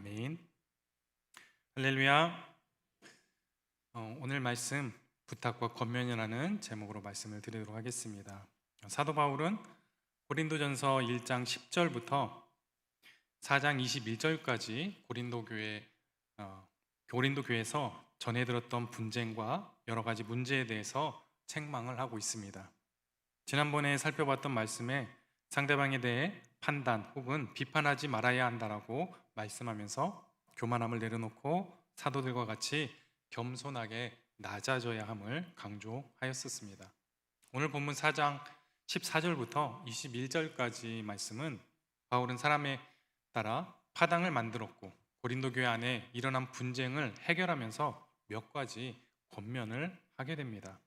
아멘. 할렐루야. 어, 오늘 말씀 부탁과 권면이라는 제목으로 말씀을 드리도록 하겠습니다. 사도 바울은 고린도전서 1장 10절부터 4장 21절까지 고린도 교회 어, 고린도 교회에서 전해 들었던 분쟁과 여러 가지 문제에 대해서 책망을 하고 있습니다. 지난번에 살펴봤던 말씀에 상대방에 대해 판단 혹은 비판하지 말아야 한다라고 말씀하면서 교만함을 내려놓고 사도들과 같이 겸손하게 낮아져야 함을 강조하였었습니다. 오늘 본문 4장 14절부터 21절까지 말씀은 바울은 사람에 따라 파당을 만들었고 고린도 교회 안에 일어난 분쟁을 해결하면서 몇 가지 권면을 하게 됩니다.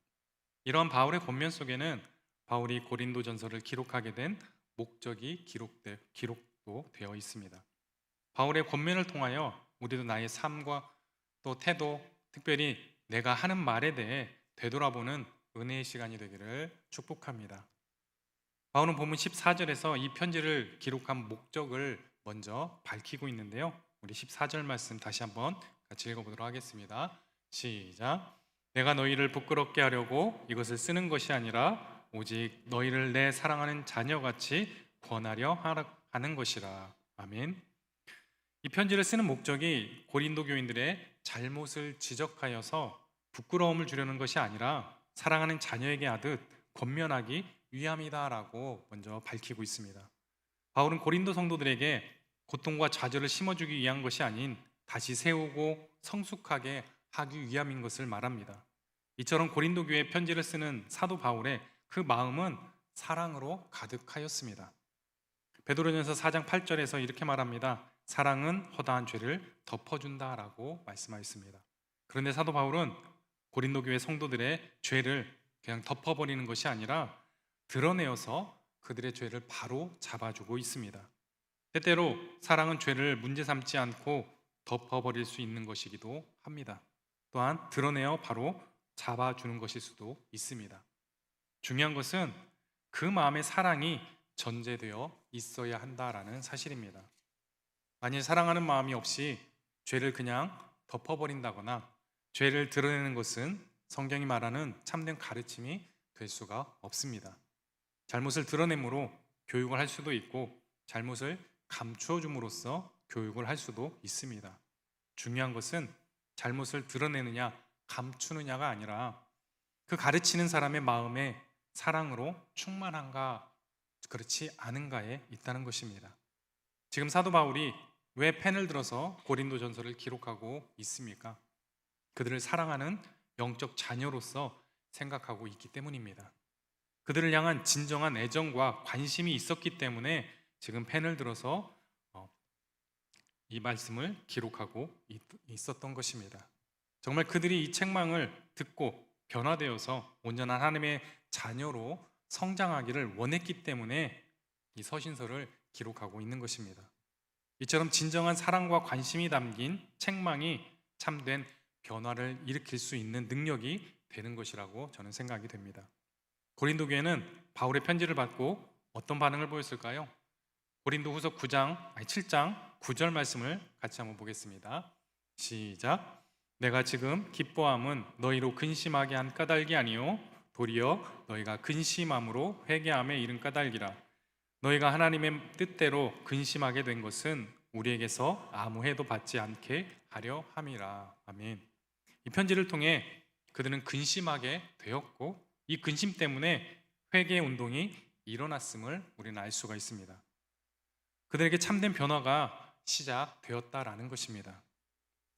이러한 바울의 권면 속에는 바울이 고린도 전서를 기록하게 된 목적이 기록되, 기록도 되어 있습니다. 바울의 권면을 통하여 우리도 나의 삶과 또 태도, 특별히 내가 하는 말에 대해 되돌아보는 은혜의 시간이 되기를 축복합니다. 바울은 본문 14절에서 이 편지를 기록한 목적을 먼저 밝히고 있는데요. 우리 14절 말씀 다시 한번 같이 읽어보도록 하겠습니다. 시작. 내가 너희를 부끄럽게 하려고 이것을 쓰는 것이 아니라 오직 너희를 내 사랑하는 자녀같이 권하려 하는 것이라. 아멘. 이 편지를 쓰는 목적이 고린도 교인들의 잘못을 지적하여서 부끄러움을 주려는 것이 아니라 사랑하는 자녀에게 하듯 권면하기 위함이다라고 먼저 밝히고 있습니다. 바울은 고린도 성도들에게 고통과 좌절을 심어주기 위한 것이 아닌 다시 세우고 성숙하게 하기 위함인 것을 말합니다. 이처럼 고린도 교회 편지를 쓰는 사도 바울의 그 마음은 사랑으로 가득하였습니다. 베드로전서 4장 8절에서 이렇게 말합니다. 사랑은 허다한 죄를 덮어준다라고 말씀하였습니다. 그런데 사도 바울은 고린도 교회 성도들의 죄를 그냥 덮어버리는 것이 아니라 드러내어서 그들의 죄를 바로 잡아주고 있습니다. 때때로 사랑은 죄를 문제 삼지 않고 덮어버릴 수 있는 것이기도 합니다. 또한 드러내어 바로 잡아주는 것일 수도 있습니다. 중요한 것은 그 마음의 사랑이 전제되어 있어야 한다라는 사실입니다. 만일 사랑하는 마음이 없이 죄를 그냥 덮어버린다거나 죄를 드러내는 것은 성경이 말하는 참된 가르침이 될 수가 없습니다. 잘못을 드러내므로 교육을 할 수도 있고 잘못을 감추어 줌으로써 교육을 할 수도 있습니다. 중요한 것은 잘못을 드러내느냐 감추느냐가 아니라 그 가르치는 사람의 마음에 사랑으로 충만한가 그렇지 않은가에 있다는 것입니다. 지금 사도 바울이 왜 펜을 들어서 고린도 전서를 기록하고 있습니까? 그들을 사랑하는 영적 자녀로서 생각하고 있기 때문입니다. 그들을 향한 진정한 애정과 관심이 있었기 때문에 지금 펜을 들어서 어, 이 말씀을 기록하고 있었던 것입니다. 정말 그들이 이 책망을 듣고 변화되어서 온전한 하나님의 자녀로 성장하기를 원했기 때문에 이 서신서를 기록하고 있는 것입니다. 이처럼 진정한 사랑과 관심이 담긴 책망이 참된 변화를 일으킬 수 있는 능력이 되는 것이라고 저는 생각이 됩니다. 고린도 교회는 바울의 편지를 받고 어떤 반응을 보였을까요? 고린도 후서 9장, 아니 7장 9절 말씀을 같이 한번 보겠습니다. 시작. 내가 지금 기뻐함은 너희로 근심하게 한 까닭이 아니요 도리어 너희가 근심함으로 회개함에 이른 까닭이라. 너희가 하나님의 뜻대로 근심하게 된 것은 우리에게서 아무 해도 받지 않게 하려 함이라. 아멘. 이 편지를 통해 그들은 근심하게 되었고 이 근심 때문에 회개 운동이 일어났음을 우리는 알 수가 있습니다. 그들에게 참된 변화가 시작되었다라는 것입니다.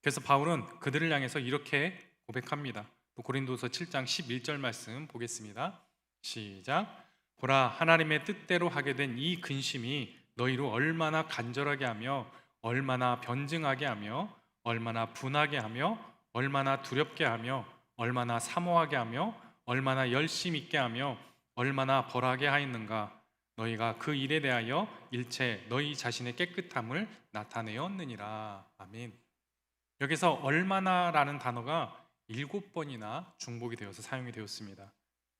그래서 바울은 그들을 향해서 이렇게 고백합니다. 고린도서 7장 11절 말씀 보겠습니다. 시작. 보라 하나님의 뜻대로 하게 된 이 근심이 너희로 얼마나 간절하게 하며 얼마나 변증하게 하며 얼마나 분하게 하며 얼마나 두렵게 하며 얼마나 사모하게 하며 얼마나 열심 있게 하며 얼마나 벌하게 하였는가 너희가 그 일에 대하여 일체 너희 자신의 깨끗함을 나타내었느니라 아멘. 여기서 얼마나라는 단어가 일곱 번이나 중복이 되어서 사용이 되었습니다.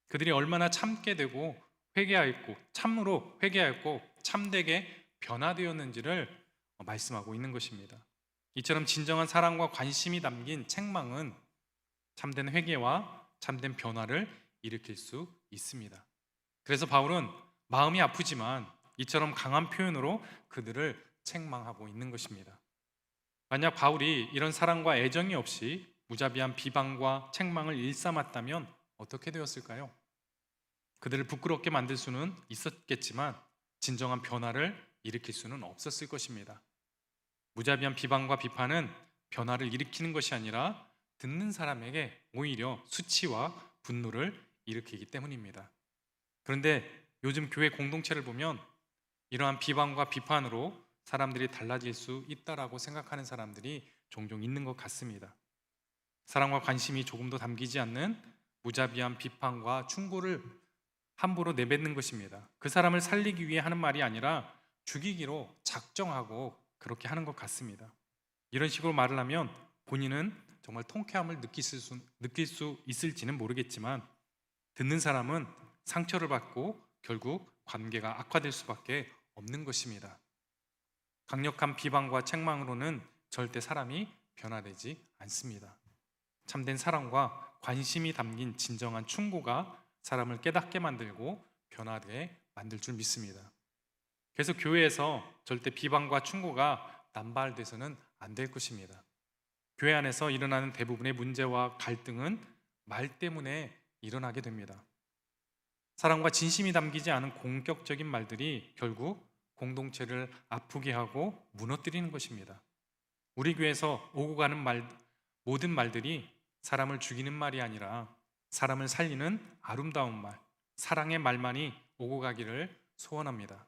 그들이 얼마나 참게 되고 회개하였고 참으로 회개하였고 참되게 변화되었는지를 말씀하고 있는 것입니다. 이처럼 진정한 사랑과 관심이 담긴 책망은 참된 회개와 참된 변화를 일으킬 수 있습니다. 그래서 바울은 마음이 아프지만 이처럼 강한 표현으로 그들을 책망하고 있는 것입니다. 만약 바울이 이런 사랑과 애정이 없이 무자비한 비방과 책망을 일삼았다면 어떻게 되었을까요? 그들을 부끄럽게 만들 수는 있었겠지만 진정한 변화를 일으킬 수는 없었을 것입니다. 무자비한 비방과 비판은 변화를 일으키는 것이 아니라 듣는 사람에게 오히려 수치와 분노를 일으키기 때문입니다. 그런데 요즘 교회 공동체를 보면 이러한 비방과 비판으로 사람들이 달라질 수 있다라고 생각하는 사람들이 종종 있는 것 같습니다. 사랑과 관심이 조금도 담기지 않는 무자비한 비판과 충고를 함부로 내뱉는 것입니다. 그 사람을 살리기 위해 하는 말이 아니라 죽이기로 작정하고 그렇게 하는 것 같습니다. 이런 식으로 말을 하면 본인은 정말 통쾌함을 느낄 수, 느낄 수 있을지는 모르겠지만 듣는 사람은 상처를 받고 결국 관계가 악화될 수밖에 없는 것입니다. 강력한 비방과 책망으로는 절대 사람이 변화되지 않습니다. 참된 사랑과 관심이 담긴 진정한 충고가 사람을 깨닫게 만들고 변화되게 만들 줄 믿습니다. 그래서 교회에서 절대 비방과 충고가 남발돼서는 안 될 것입니다. 교회 안에서 일어나는 대부분의 문제와 갈등은 말 때문에 일어나게 됩니다. 사랑과 진심이 담기지 않은 공격적인 말들이 결국 공동체를 아프게 하고 무너뜨리는 것입니다. 우리 교회에서 오고 가는 말 모든 말들이 사람을 죽이는 말이 아니라 사람을 살리는 아름다운 말, 사랑의 말만이 오고 가기를 소원합니다.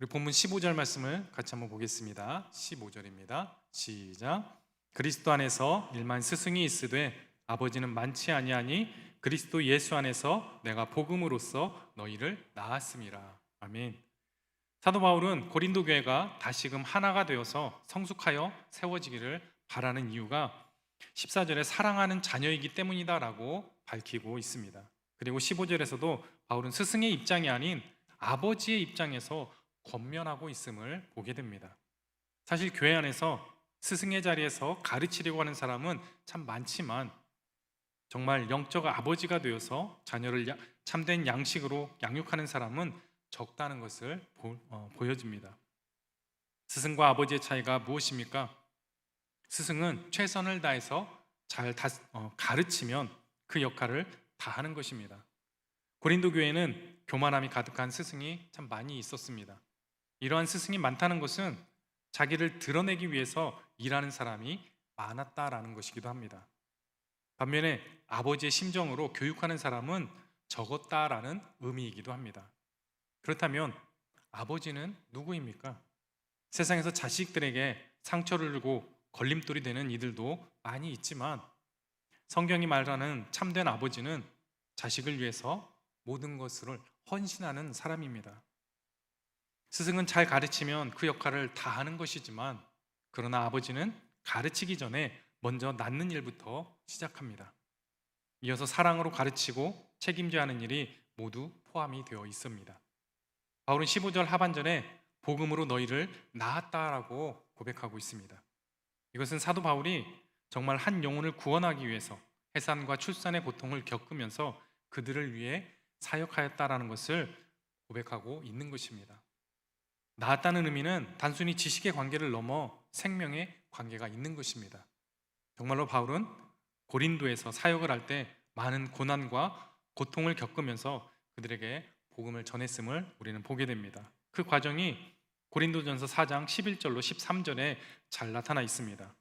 우리 본문 15절 말씀을 같이 한번 보겠습니다. 15절입니다. 시작. 그리스도 안에서 일만 스승이 있으되 아버지는 많지 아니하니 그리스도 예수 안에서 내가 복음으로써 너희를 낳았음이라. 아멘. 사도 바울은 고린도 교회가 다시금 하나가 되어서 성숙하여 세워지기를 바라는 이유가 14절에 사랑하는 자녀이기 때문이다라고 밝히고 있습니다. 그리고 15절에서도 바울은 스승의 입장이 아닌 아버지의 입장에서 권면하고 있음을 보게 됩니다. 사실 교회 안에서 스승의 자리에서 가르치려고 하는 사람은 참 많지만 정말 영적 아버지가 되어서 자녀를 야- 참된 양식으로 양육하는 사람은 적다는 것을 보, 어, 보여줍니다. 스승과 아버지의 차이가 무엇입니까? 스승은 최선을 다해서 잘 다, 어, 가르치면 그 역할을 다 하는 것입니다. 고린도 교회는 교만함이 가득한 스승이 참 많이 있었습니다. 이러한 스승이 많다는 것은 자기를 드러내기 위해서 일하는 사람이 많았다라는 것이기도 합니다. 반면에 아버지의 심정으로 교육하는 사람은 적었다라는 의미이기도 합니다. 그렇다면 아버지는 누구입니까? 세상에서 자식들에게 상처를 주고 걸림돌이 되는 이들도 많이 있지만 성경이 말하는 참된 아버지는 자식을 위해서 모든 것을 헌신하는 사람입니다. 스승은 잘 가르치면 그 역할을 다 하는 것이지만 그러나 아버지는 가르치기 전에 먼저 낳는 일부터 시작합니다. 이어서 사랑으로 가르치고 책임져야 하는 일이 모두 포함이 되어 있습니다. 바울은 15절 하반절에 복음으로 너희를 낳았다라고 고백하고 있습니다. 이것은 사도 바울이 정말 한 영혼을 구원하기 위해서 해산과 출산의 고통을 겪으면서 그들을 위해 사역하였다라는 것을 고백하고 있는 것입니다. 낳았다는 의미는 단순히 지식의 관계를 넘어 생명의 관계가 있는 것입니다. 정말로 바울은 고린도에서 사역을 할 때 많은 고난과 고통을 겪으면서 그들에게 복음을 전했음을 우리는 보게 됩니다. 그 과정이 고린도전서 4장 11절로 13절에 잘 나타나 있습니다.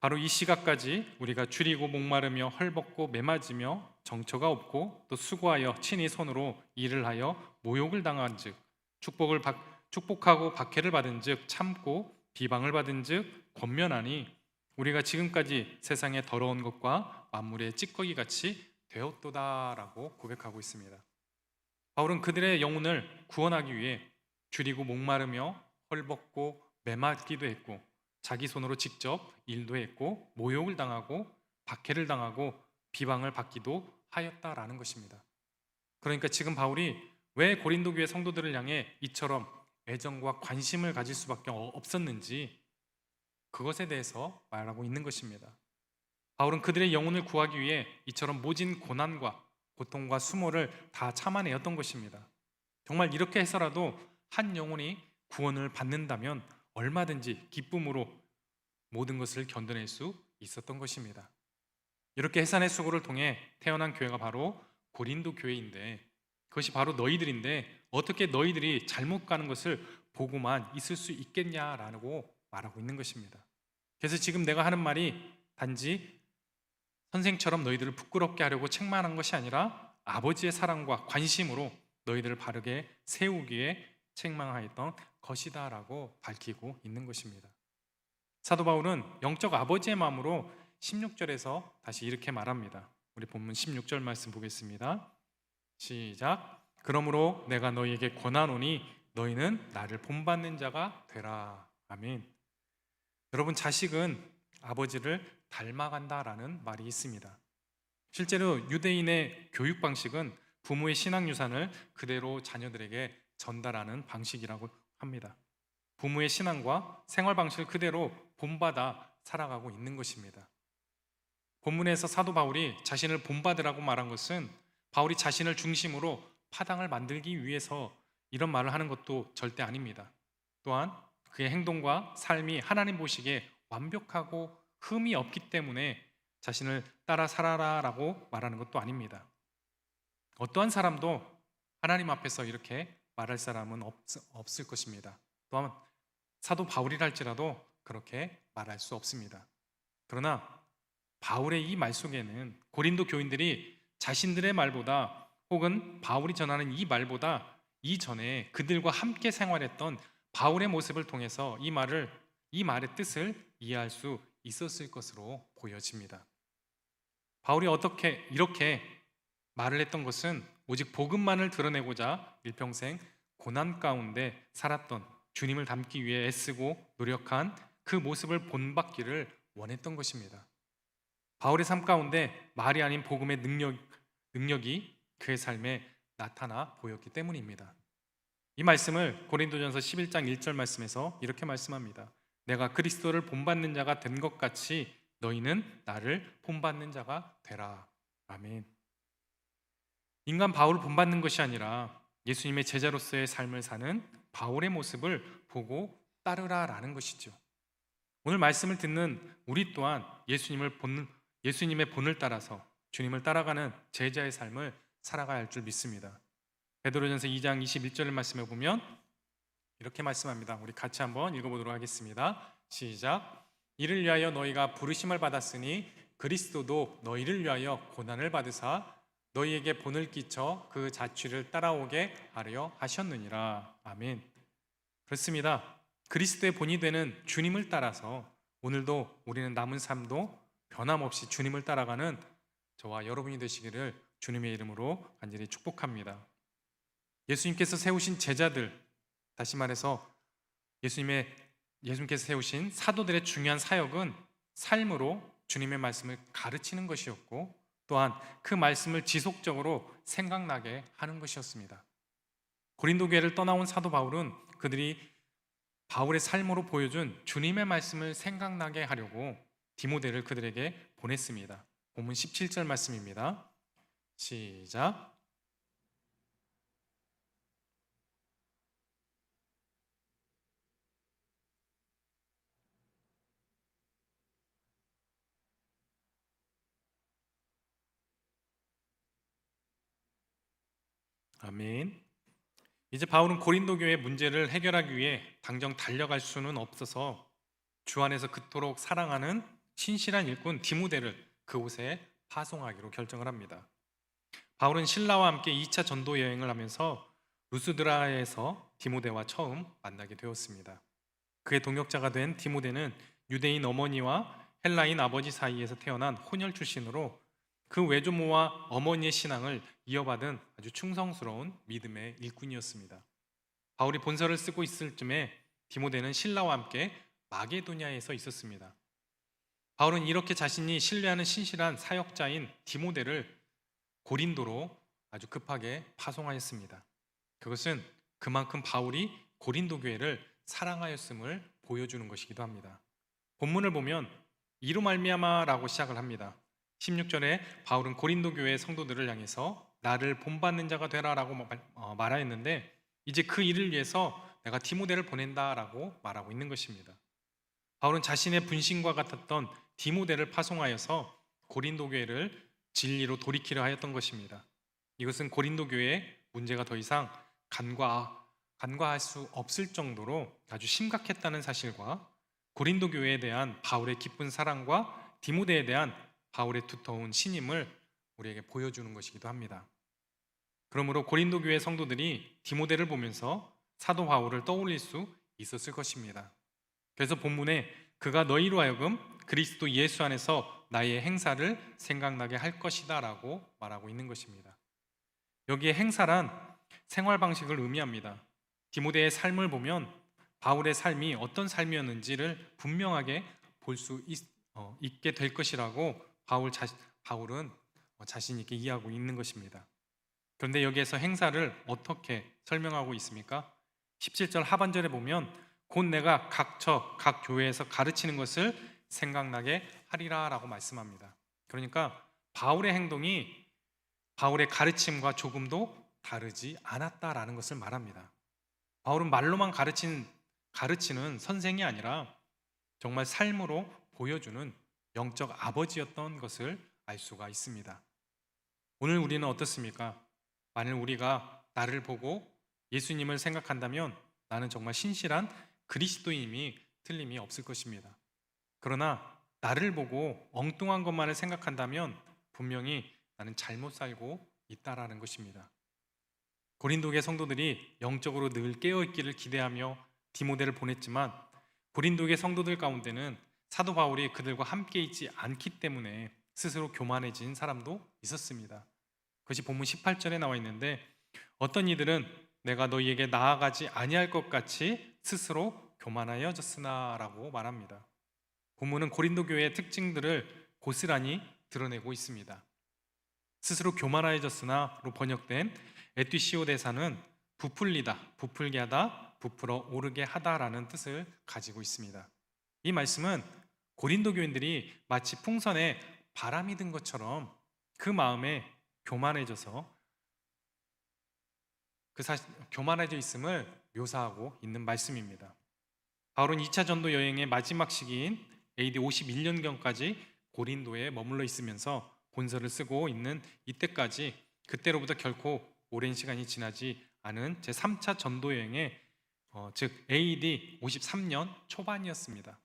바로 이 시각까지 우리가 줄이고 목마르며 헐벗고 매맞으며 정처가 없고 또 수고하여 친히 손으로 일을 하여 모욕을 당한즉 축복을 받, 축복하고 박해를 받은즉 참고 비방을 받은즉 권면하니 우리가 지금까지 세상의 더러운 것과 만물의 찌꺼기 같이 되었도다라고 고백하고 있습니다. 바울은 그들의 영혼을 구원하기 위해 줄이고 목마르며 헐벗고 매맞기도 했고 자기 손으로 직접 일도 했고 모욕을 당하고 박해를 당하고 비방을 받기도 하였다라는 것입니다. 그러니까 지금 바울이 왜 고린도 교회 성도들을 향해 이처럼 애정과 관심을 가질 수밖에 없었는지 그것에 대해서 말하고 있는 것입니다. 바울은 그들의 영혼을 구하기 위해 이처럼 모진 고난과 고통과 수모를 다 참아내었던 것입니다. 정말 이렇게 해서라도 한 영혼이 구원을 받는다면 얼마든지 기쁨으로 모든 것을 견뎌낼 수 있었던 것입니다. 이렇게 해산의 수고를 통해 태어난 교회가 바로 고린도 교회인데 그것이 바로 너희들인데 어떻게 너희들이 잘못 가는 것을 보고만 있을 수 있겠냐라고 말하고 있는 것입니다. 그래서 지금 내가 하는 말이 단지 선생처럼 너희들을 부끄럽게 하려고 책망한 것이 아니라 아버지의 사랑과 관심으로 너희들을 바르게 세우기에 책망하였던 것이다라고 밝히고 있는 것입니다. 사도 바울은 영적 아버지의 마음으로 16절에서 다시 이렇게 말합니다. 우리 본문 16절 말씀 보겠습니다. 시작. 그러므로 내가 너희에게 권하노니 너희는 나를 본받는 자가 되라. 아멘. 여러분 자식은 아버지를 닮아간다라는 말이 있습니다. 실제로 유대인의 교육 방식은 부모의 신앙 유산을 그대로 자녀들에게 전달하는 방식이라고 합니다. 부모의 신앙과 생활 방식을 그대로 본받아 살아가고 있는 것입니다. 본문에서 사도 바울이 자신을 본받으라고 말한 것은 바울이 자신을 중심으로 파당을 만들기 위해서 이런 말을 하는 것도 절대 아닙니다. 또한 그의 행동과 삶이 하나님 보시기에 완벽하고 흠이 없기 때문에 자신을 따라 살아라라고 말하는 것도 아닙니다. 어떠한 사람도 하나님 앞에서 이렇게 말할 사람은 없, 없을 것입니다. 또한 사도 바울이랄지라도 그렇게 말할 수 없습니다. 그러나 바울의 이 말 속에는 고린도 교인들이 자신들의 말보다 혹은 바울이 전하는 이 말보다 이전에 그들과 함께 생활했던 바울의 모습을 통해서 이 말을 이 말의 뜻을 이해할 수 있었을 것으로 보여집니다. 바울이 어떻게 이렇게 말을 했던 것은 오직 복음만을 드러내고자 일평생 고난 가운데 살았던 주님을 닮기 위해 애쓰고 노력한 그 모습을 본받기를 원했던 것입니다. 바울의 삶 가운데 말이 아닌 복음의 능력, 능력이 그의 삶에 나타나 보였기 때문입니다. 이 말씀을 고린도전서 11장 1절 말씀에서 이렇게 말씀합니다. 내가 그리스도를 본받는 자가 된 것 같이 너희는 나를 본받는 자가 되라. 아멘. 인간 바울을 본받는 것이 아니라 예수님의 제자로서의 삶을 사는 바울의 모습을 보고 따르라라는 것이죠. 오늘 말씀을 듣는 우리 또한 예수님을 본 예수님의 본을 따라서 주님을 따라가는 제자의 삶을 살아가야 할 줄 믿습니다. 베드로전서 2장 21절의 말씀에 보면 이렇게 말씀합니다. 우리 같이 한번 읽어보도록 하겠습니다. 시작. 이를 위하여 너희가 부르심을 받았으니 그리스도도 너희를 위하여 고난을 받으사 너희에게 본을 끼쳐 그 자취를 따라오게 하려 하셨느니라. 아멘. 그렇습니다. 그리스도의 본이 되는 주님을 따라서 오늘도 우리는 남은 삶도 변함없이 주님을 따라가는 저와 여러분이 되시기를 주님의 이름으로 간절히 축복합니다. 예수님께서 세우신 제자들, 다시 말해서 예수님의 예수님께서 세우신 사도들의 중요한 사역은 삶으로 주님의 말씀을 가르치는 것이었고 또한 그 말씀을 지속적으로 생각나게 하는 것이었습니다. 고린도 교회를 떠나온 사도 바울은 그들이 바울의 삶으로 보여준 주님의 말씀을 생각나게 하려고 디모데를 그들에게 보냈습니다. 본문 17절 말씀입니다. 시작. 아멘. 이제 바울은 고린도 교회 문제를 해결하기 위해 당장 달려갈 수는 없어서 주 안에서 그토록 사랑하는 신실한 일꾼 디모데를 그곳에 파송하기로 결정을 합니다. 바울은 신라와 함께 2차 전도 여행을 하면서 루스드라에서 디모데와 처음 만나게 되었습니다. 그의 동역자가 된 디모데는 유대인 어머니와 헬라인 아버지 사이에서 태어난 혼혈 출신으로 그 외조모와 어머니의 신앙을 이어받은 아주 충성스러운 믿음의 일꾼이었습니다. 바울이 본서를 쓰고 있을 쯤에 디모데는 신라와 함께 마게도냐에서 있었습니다. 바울은 이렇게 자신이 신뢰하는 신실한 사역자인 디모데를 고린도로 아주 급하게 파송하였습니다. 그것은 그만큼 바울이 고린도 교회를 사랑하였음을 보여주는 것이기도 합니다. 본문을 보면 이로 말미암아라고 시작을 합니다. 16절에 바울은 고린도 교회 성도들을 향해서 나를 본받는 자가 되라라고 말- 어, 말하였는데 이제 그 일을 위해서 내가 디모데를 보낸다라고 말하고 있는 것입니다. 바울은 자신의 분신과 같았던 디모데를 파송하여서 고린도 교회를 진리로 돌이키려 하였던 것입니다. 이것은 고린도 교회의 문제가 더 이상 간과 간과할 수 없을 정도로 아주 심각했다는 사실과 고린도 교회에 대한 바울의 기쁜 사랑과 디모데에 대한 바울의 두터운 신임을 우리에게 보여주는 것이기도 합니다. 그러므로 고린도 교회 성도들이 디모데를 보면서 사도 바울을 떠올릴 수 있었을 것입니다. 그래서 본문에 그가 너희로 하여금 그리스도 예수 안에서 나의 행사를 생각나게 할 것이다라고 말하고 있는 것입니다. 여기에 행사란 생활 방식을 의미합니다. 디모데의 삶을 보면 바울의 삶이 어떤 삶이었는지를 분명하게 볼 수 있게 될 것이라고 바울 자, 바울은 어, 자신 있게 이해하고 있는 것입니다. 그런데 여기에서 행사를 어떻게 설명하고 있습니까? 17절 하반절에 보면 곧 내가 각처 각 교회에서 가르치는 것을 생각나게 하리라라고 말씀합니다. 그러니까 바울의 행동이 바울의 가르침과 조금도 다르지 않았다라는 것을 말합니다. 바울은 말로만 가르친 가르치는 선생이 아니라 정말 삶으로 보여주는 영적 아버지였던 것을 알 수가 있습니다. 오늘 우리는 어떻습니까? 만일 우리가 나를 보고 예수님을 생각한다면 나는 정말 신실한 그리스도인임이 틀림이 없을 것입니다. 그러나 나를 보고 엉뚱한 것만을 생각한다면 분명히 나는 잘못 살고 있다라는 것입니다. 고린도계 성도들이 영적으로 늘 깨어 있기를 기대하며 디모데를 보냈지만 고린도계 성도들 가운데는 사도 바울이 그들과 함께 있지 않기 때문에 스스로 교만해진 사람도 있었습니다. 그것이 본문 18절에 나와 있는데 어떤 이들은 내가 너희에게 나아가지 아니할 것 같이 스스로 교만하여졌으나라고 말합니다. 본문은 고린도 교회의 특징들을 고스란히 드러내고 있습니다. 스스로 교만하여졌으나로 번역된 에티시오 대사는 부풀리다, 부풀게 하다, 부풀어 오르게 하다라는 뜻을 가지고 있습니다. 이 말씀은 고린도 교인들이 마치 풍선에 바람이 든 것처럼 그 마음에 교만해져서 그 사실 교만해져 있음을 묘사하고 있는 말씀입니다. 바울은 2차 전도 여행의 마지막 시기인 AD 51년경까지 고린도에 머물러 있으면서 본서를 쓰고 있는 이때까지 그때로부터 결코 오랜 시간이 지나지 않은 제 3차 전도 여행의 어, 즉 AD 53년 초반이었습니다.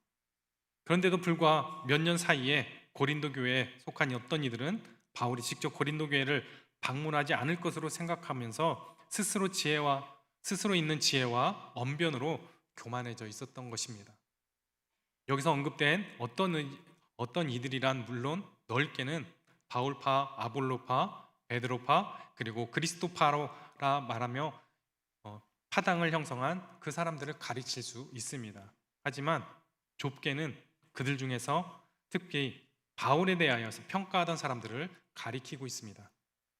그런데도 불과 몇 년 사이에 고린도 교회에 속한 어떤 이들은 바울이 직접 고린도 교회를 방문하지 않을 것으로 생각하면서 스스로 지혜와 스스로 있는 지혜와 언변으로 교만해져 있었던 것입니다. 여기서 언급된 어떤 의- 어떤 이들이란 물론 넓게는 바울파, 아볼로파, 베드로파 그리고 그리스도파로라 말하며 어, 파당을 형성한 그 사람들을 가르칠 수 있습니다. 하지만 좁게는 그들 중에서 특히 바울에 대하여서 평가하던 사람들을 가리키고 있습니다.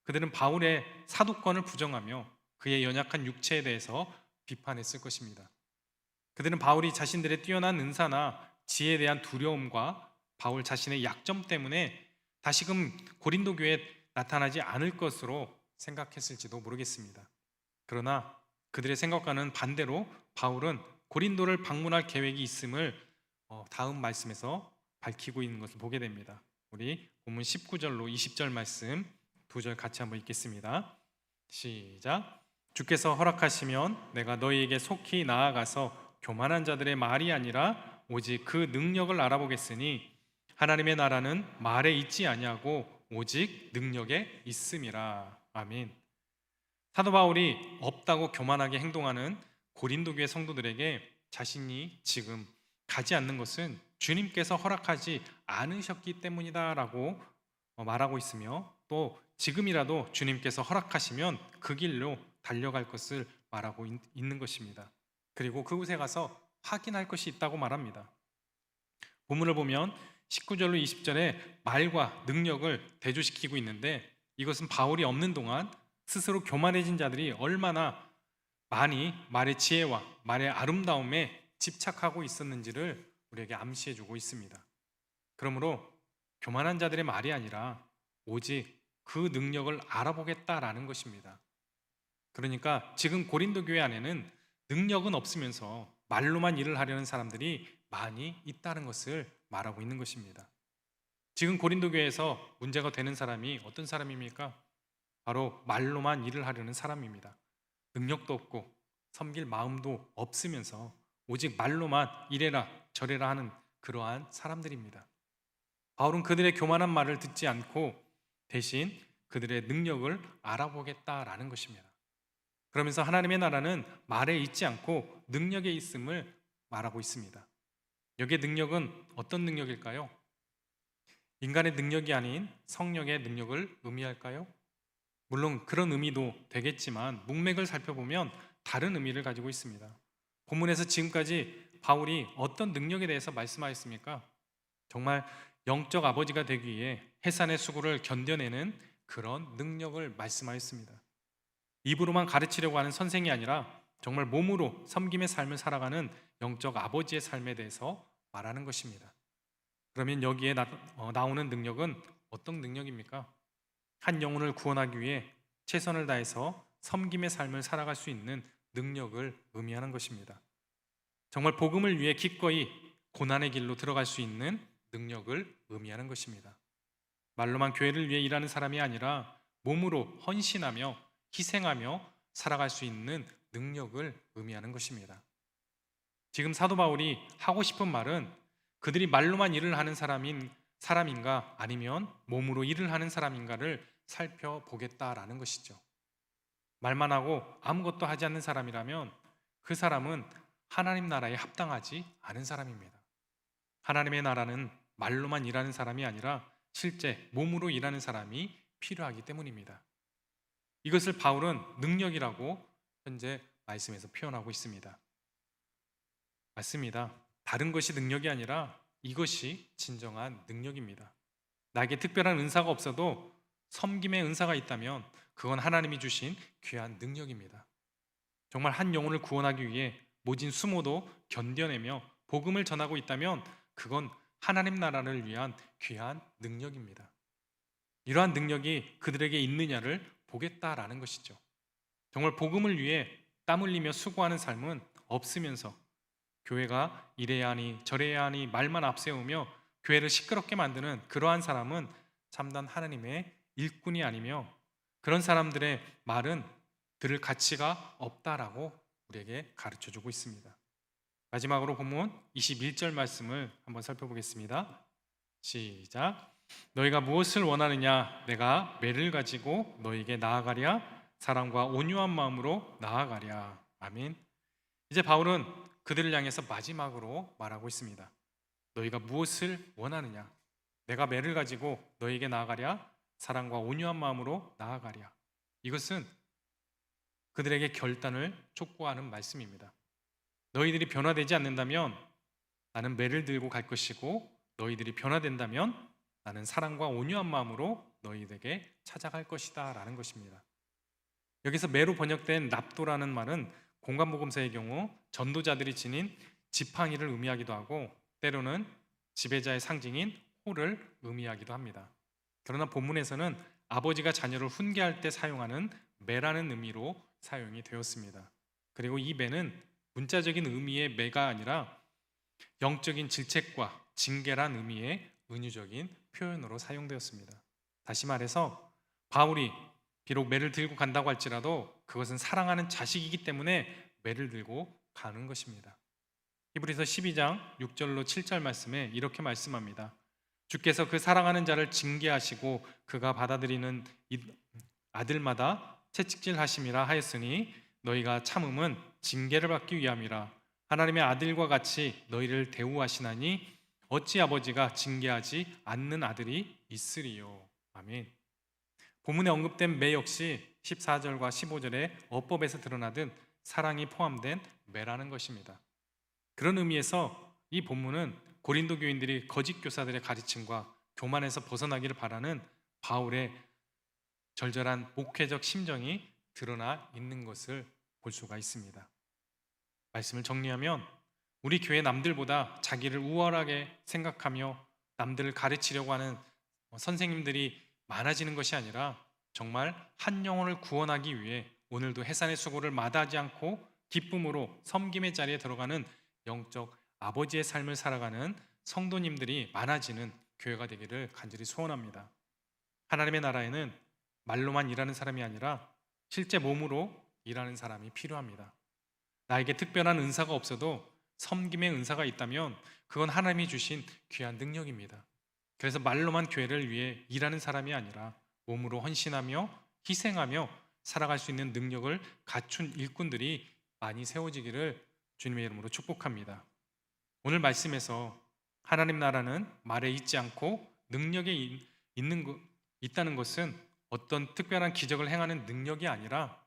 그들은 바울의 사도권을 부정하며 그의 연약한 육체에 대해서 비판했을 것입니다. 그들은 바울이 자신들의 뛰어난 은사나 지혜에 대한 두려움과 바울 자신의 약점 때문에 다시금 고린도 교회에 나타나지 않을 것으로 생각했을지도 모르겠습니다. 그러나 그들의 생각과는 반대로 바울은 고린도를 방문할 계획이 있음을 어, 다음 말씀에서 밝히고 있는 것을 보게 됩니다. 우리 본문 19절로 20절 말씀 두 절 같이 한번 읽겠습니다. 시작. 주께서 허락하시면 내가 너희에게 속히 나아가서 교만한 자들의 말이 아니라 오직 그 능력을 알아보겠으니 하나님의 나라는 말에 있지 아니하고 오직 능력에 있음이라. 아멘. 사도 바울이 없다고 교만하게 행동하는 고린도 교회 성도들에게 자신이 지금 가지 않는 것은 주님께서 허락하지 않으셨기 때문이다라고 어, 말하고 있으며 또 지금이라도 주님께서 허락하시면 그 길로 달려갈 것을 말하고 있- 있는 것입니다. 그리고 그곳에 가서 확인할 것이 있다고 말합니다. 본문을 보면 19절로 20절에 말과 능력을 대조시키고 있는데 이것은 바울이 없는 동안 스스로 교만해진 자들이 얼마나 많이 말의 지혜와 말의 아름다움에 집착하고 있었는지를 우리에게 암시해 주고 있습니다. 그러므로 교만한 자들의 말이 아니라 오직 그 능력을 알아보겠다라는 것입니다. 그러니까 지금 고린도 교회 안에는 능력은 없으면서 말로만 일을 하려는 사람들이 많이 있다는 것을 말하고 있는 것입니다. 지금 고린도 교회에서 문제가 되는 사람이 어떤 사람입니까? 바로 말로만 일을 하려는 사람입니다. 능력도 없고 섬길 마음도 없으면서 오직 말로만 이래라 저래라 하는 그러한 사람들입니다. 바울은 그들의 교만한 말을 듣지 않고 대신 그들의 능력을 알아보겠다라는 것입니다. 그러면서 하나님의 나라는 말에 있지 않고 능력에 있음을 말하고 있습니다. 여기에 능력은 어떤 능력일까요? 인간의 능력이 아닌 성령의 능력을 의미할까요? 물론 그런 의미도 되겠지만 문맥을 살펴보면 다른 의미를 가지고 있습니다. 본문에서 지금까지 바울이 어떤 능력에 대해서 말씀하였습니까? 정말 영적 아버지가 되기 위해 해산의 수고를 견뎌내는 그런 능력을 말씀하였습니다. 입으로만 가르치려고 하는 선생이 아니라 정말 몸으로 섬김의 삶을 살아가는 영적 아버지의 삶에 대해서 말하는 것입니다. 그러면 여기에 나, 어, 나오는 능력은 어떤 능력입니까? 한 영혼을 구원하기 위해 최선을 다해서 섬김의 삶을 살아갈 수 있는 능력을 의미하는 것입니다. 정말 복음을 위해 기꺼이 고난의 길로 들어갈 수 있는 능력을 의미하는 것입니다. 말로만 교회를 위해 일하는 사람이 아니라 몸으로 헌신하며 희생하며 살아갈 수 있는 능력을 의미하는 것입니다. 지금 사도 바울이 하고 싶은 말은 그들이 말로만 일을 하는 사람인 사람인가 아니면 몸으로 일을 하는 사람인가를 살펴보겠다라는 것이죠. 말만 하고 아무것도 하지 않는 사람이라면 그 사람은 하나님 나라에 합당하지 않은 사람입니다. 하나님의 나라는 말로만 일하는 사람이 아니라 실제 몸으로 일하는 사람이 필요하기 때문입니다. 이것을 바울은 능력이라고 현재 말씀에서 표현하고 있습니다. 맞습니다. 다른 것이 능력이 아니라 이것이 진정한 능력입니다. 나에게 특별한 은사가 없어도 섬김의 은사가 있다면 그건 하나님이 주신 귀한 능력입니다. 정말 한 영혼을 구원하기 위해 모진 수모도 견뎌내며 복음을 전하고 있다면 그건 하나님 나라를 위한 귀한 능력입니다. 이러한 능력이 그들에게 있느냐를 보겠다라는 것이죠. 정말 복음을 위해 땀 흘리며 수고하는 삶은 없으면서 교회가 이래야 하니 저래야 하니 말만 앞세우며 교회를 시끄럽게 만드는 그러한 사람은 참단 하나님의 일꾼이 아니며 그런 사람들의 말은 들을 가치가 없다라고 우리에게 가르쳐 주고 있습니다. 마지막으로 본문 21절 말씀을 한번 살펴보겠습니다. 시작. 너희가 무엇을 원하느냐? 내가 매를 가지고 너희에게 나아가랴. 사랑과 온유한 마음으로 나아가랴. 아멘. 이제 바울은 그들을 향해서 마지막으로 말하고 있습니다. 너희가 무엇을 원하느냐? 내가 매를 가지고 너희에게 나아가랴. 사랑과 온유한 마음으로 나아가랴. 이것은 그들에게 결단을 촉구하는 말씀입니다. 너희들이 변화되지 않는다면 나는 매를 들고 갈 것이고 너희들이 변화된다면 나는 사랑과 온유한 마음으로 너희에게 찾아갈 것이다 라는 것입니다. 여기서 매로 번역된 납도라는 말은 공간복음서의 경우 전도자들이 지닌 지팡이를 의미하기도 하고 때로는 지배자의 상징인 호를 의미하기도 합니다. 그러나 본문에서는 아버지가 자녀를 훈계할 때 사용하는 매라는 의미로 사용이 되었습니다. 그리고 이 매는 문자적인 의미의 매가 아니라 영적인 질책과 징계란 의미의 은유적인 표현으로 사용되었습니다. 다시 말해서 바울이 비록 매를 들고 간다고 할지라도 그것은 사랑하는 자식이기 때문에 매를 들고 가는 것입니다. 히브리서 12장 6절로 7절 말씀에 이렇게 말씀합니다. 주께서 그 사랑하는 자를 징계하시고 그가 받아들이는 아들마다 채찍질하심이라 하였으니 너희가 참음은 징계를 받기 위함이라 하나님의 아들과 같이 너희를 대우하시나니 어찌 아버지가 징계하지 않는 아들이 있으리요 아멘. 본문에 언급된 매 역시 14절과 15절의 어법에서 드러나듯 사랑이 포함된 매라는 것입니다. 그런 의미에서 이 본문은 고린도 교인들이 거짓 교사들의 가르침과 교만에서 벗어나기를 바라는 바울의 절절한 목회적 심정이 드러나 있는 것을 볼 수가 있습니다. 말씀을 정리하면 우리 교회 남들보다 자기를 우월하게 생각하며 남들을 가르치려고 하는 어, 선생님들이 많아지는 것이 아니라 정말 한 영혼을 구원하기 위해 오늘도 해산의 수고를 마다하지 않고 기쁨으로 섬김의 자리에 들어가는 영적 아버지의 삶을 살아가는 성도님들이 많아지는 교회가 되기를 간절히 소원합니다. 하나님의 나라에는 말로만 일하는 사람이 아니라 실제 몸으로 일하는 사람이 필요합니다. 나에게 특별한 은사가 없어도 섬김의 은사가 있다면 그건 하나님이 주신 귀한 능력입니다. 그래서 말로만 교회를 위해 일하는 사람이 아니라 몸으로 헌신하며 희생하며 살아갈 수 있는 능력을 갖춘 일꾼들이 많이 세워지기를 주님의 이름으로 축복합니다. 오늘 말씀에서 하나님 나라는 말에 있지 않고 능력에 이- 있는 것, 있다는 것은 어떤 특별한 기적을 행하는 능력이 아니라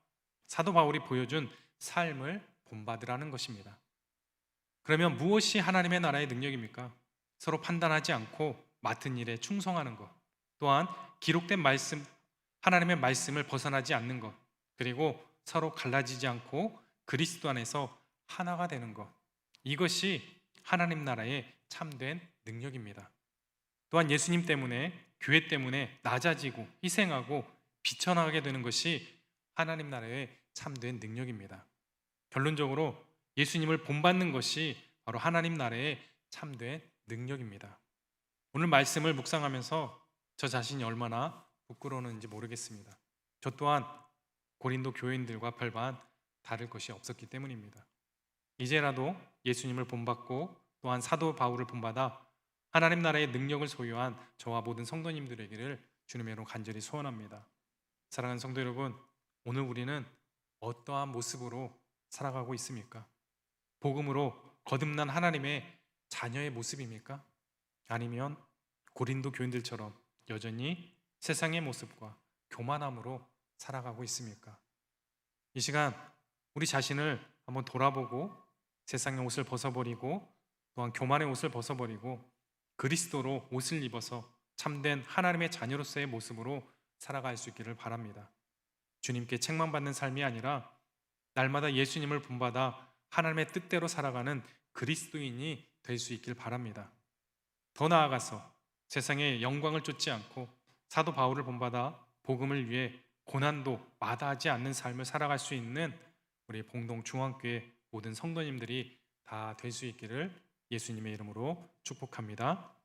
사도 바울이 보여준 삶을 본받으라는 것입니다. 그러면 무엇이 하나님의 나라의 능력입니까? 서로 판단하지 않고 맡은 일에 충성하는 것. 또한 기록된 말씀, 하나님의 말씀을 벗어나지 않는 것. 그리고 서로 갈라지지 않고 그리스도 안에서 하나가 되는 것. 이것이 하나님 나라의 참된 능력입니다. 또한 예수님 때문에 교회 때문에 낮아지고 희생하고 비천하게 되는 것이 하나님 나라의 참된 능력입니다. 결론적으로 예수님을 본받는 것이 바로 하나님 나라의 참된 능력입니다. 오늘 말씀을 묵상하면서 저 자신이 얼마나 부끄러웠는지 모르겠습니다. 저 또한 고린도 교인들과 별반 다를 것이 없었기 때문입니다. 이제라도 예수님을 본받고 또한 사도 바울을 본받아 하나님 나라의 능력을 소유한 저와 모든 성도님들에게를 주님의 이름으로 간절히 소원합니다. 사랑하는 성도 여러분, 오늘 우리는 어떠한 모습으로 살아가고 있습니까? 복음으로 거듭난 하나님의 자녀의 모습입니까? 아니면 고린도 교인들처럼 여전히 세상의 모습과 교만함으로 살아가고 있습니까? 이 시간 우리 자신을 한번 돌아보고 세상의 옷을 벗어버리고 또한 교만의 옷을 벗어버리고 그리스도로 옷을 입어서 참된 하나님의 자녀로서의 모습으로 살아갈 수 있기를 바랍니다. 주님께 책망받는 삶이 아니라 날마다 예수님을 본받아 하나님의 뜻대로 살아가는 그리스도인이 될 수 있길 바랍니다. 더 나아가서 세상의 영광을 쫓지 않고 사도 바울을 본받아 복음을 위해 고난도 마다하지 않는 삶을 살아갈 수 있는 우리 봉동 중앙교회 모든 성도님들이 다 될 수 있기를 예수님의 이름으로 축복합니다.